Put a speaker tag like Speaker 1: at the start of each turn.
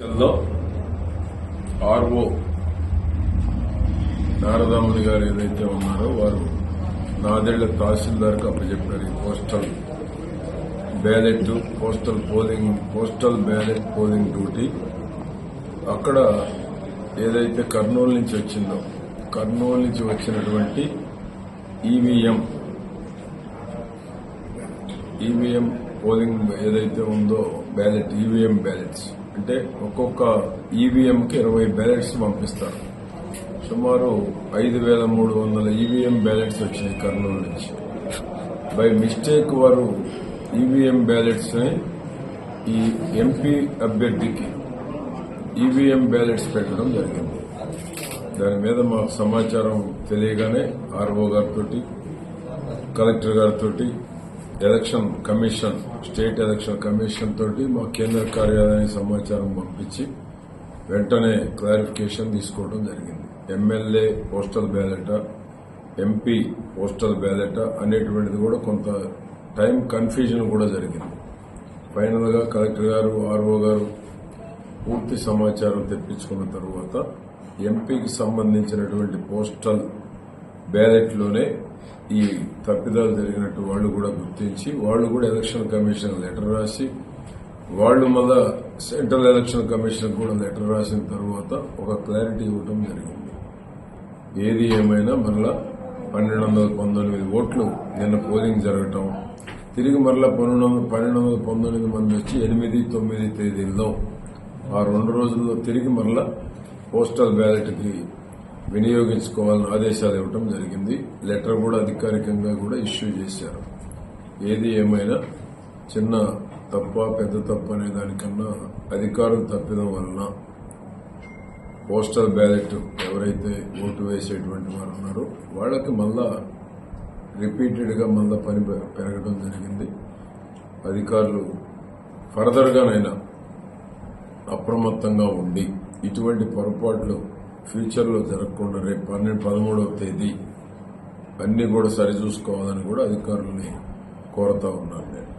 Speaker 1: లో ఆర్ఓ నారదాముని గారు ఏదైతే ఉన్నారో వారు నాదేళ్ళ తహసీల్దార్కి అప్పచెప్పారు ఈ postal ballot postal polling postal ballot polling duty. అక్కడ ఏదైతే కర్నూలు నుంచి వచ్చిందో కర్నూలు నుంచి వచ్చినటువంటి ఈవీఎం ఈవీఎం పోలింగ్ ఏదైతే ఉందో బ్యాలెట్ ఈవీఎం బ్యాలెట్స్. అంటే ఒక్కొక్క ఈవీఎం కి ఇరవై బ్యాలెట్స్ పంపిస్తారు. సుమారు ఐదు వేల మూడు వందల ఈవీఎం బ్యాలెట్స్ వచ్చినాయి కర్నూలు నుంచి. బై మిస్టేక్ వారు ఈవీఎం బ్యాలెట్స్ని ఈ ఎంపీ అభ్యర్థికి ఈవీఎం బ్యాలెట్స్ పెట్టడం జరిగింది. దాని మీద మాకు సమాచారం తెలియగానే ఆర్ఓ గారితో కలెక్టర్ గారితో election commission state election commission తోటి మా కేంద్ర కార్యాలయానికి సమాచారం పంపించి వెంటనే క్లారిఫికేషన్ తీసుకోవడం జరిగింది. ఎమ్మెల్యే పోస్టల్ బ్యాలెటా ఎంపీ పోస్టల్ బ్యాలెటా అనేటువంటిది కూడా కొంత టైం కన్ఫ్యూజన్ కూడా జరిగింది. ఫైనల్గా కలెక్టర్ గారు ఆర్ఓ గారు పూర్తి సమాచారం తెప్పించుకున్న తరువాత ఎంపీకి సంబంధించినటువంటి పోస్టల్ బ్యాలెట్లోనే ఈ తప్పిదాలు జరిగినట్టు వాళ్ళు కూడా గుర్తించి వాళ్ళు కూడా ఎలక్షన్ కమిషన్ లెటర్ రాసి వాళ్ళు మళ్ళా సెంట్రల్ ఎలక్షన్ కమిషన్ కూడా లెటర్ రాసిన తర్వాత ఒక క్లారిటీ ఇవ్వటం జరిగింది. ఏది ఏమైనా మరలా పన్నెండు వందల పంతొమ్మిది ఓట్లు నిన్న పోలింగ్ జరగటం తిరిగి మరలా పన్నెండు వందల పన్నెండు వందల పంతొమ్మిది మంది వచ్చి ఎనిమిది తొమ్మిది తేదీల్లో ఆ రెండు రోజుల్లో తిరిగి మరలా పోస్టల్ బ్యాలెట్కి వినియోగించుకోవాలని ఆదేశాలు ఇవ్వటం జరిగింది. లెటర్ కూడా అధికారికంగా కూడా ఇష్యూ చేశారు. ఏది ఏమైనా చిన్న తప్ప పెద్ద తప్ప అనే దానికన్నా అధికారులు తప్పిదం వలన పోస్టల్ బ్యాలెట్ ఎవరైతే ఓటు వేసేటువంటి వారు ఉన్నారో వాళ్ళకి మళ్ళా రిపీటెడ్గా మళ్ళా పని పెరగడం జరిగింది. అధికారులు ఫర్దర్గానైనా అప్రమత్తంగా ఉండి ఇటువంటి పొరపాట్లు ఫ్యూచర్లో జరగకుండా రేపు పన్నెండు పదమూడవ తేదీ అన్నీ కూడా సరిచూసుకోవాలని కూడా అధికారులని కోరుతా ఉన్నాను నేను.